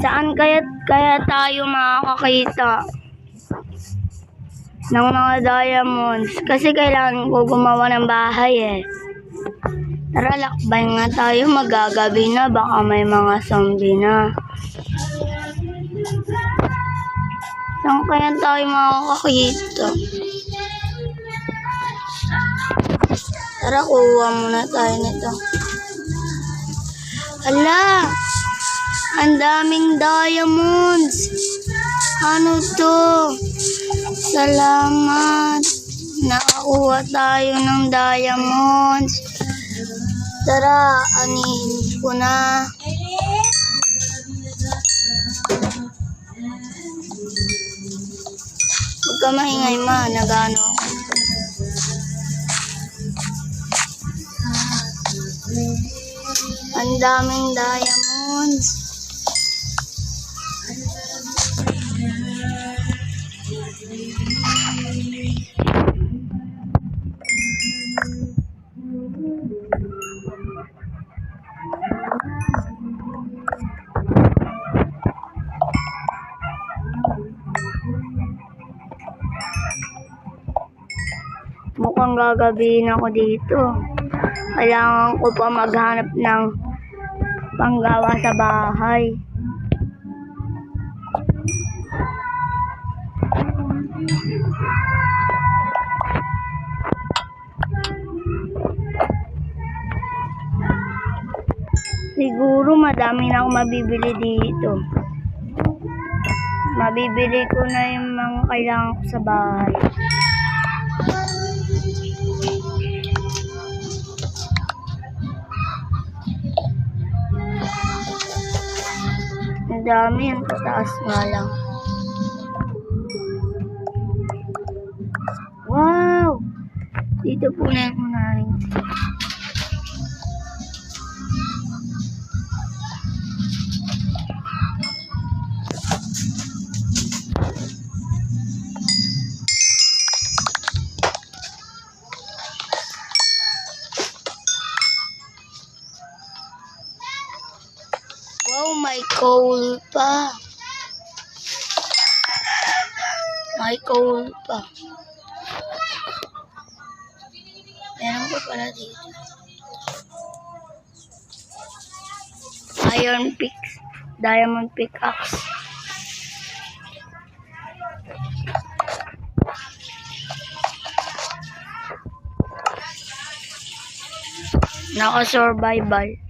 Saan kaya, kaya tayo makakakita ng mga diamonds? Kasi kailangan ko gumawa ng bahay eh. Tara, lakbay nga tayo. Magagabi na. Baka may mga zombie na. Saan kaya tayo makakakita? Tara, kuha muna tayo nito. Hala! Ang daming diamonds! Ano to? Salamat! Nakakuha tayo ng diamonds. Tara, anihin ko na. Huwag ka maingay ma, nagano. Ang daming diamonds. Mukhang gagabihin ako dito. Kailangan ko pa maghanap ng panggawa sa bahay. Siguro madami na ako mabibili dito. Mabibili ko na yung mga kailangan ko sa bahay. Ang dami, ang tataas nga lang. Wow! Dito po na yung unahin. Wow, may coal pa. May coal pa. Meron pa pala dito. Iron pick. Diamond pickaxe. Naka-survival.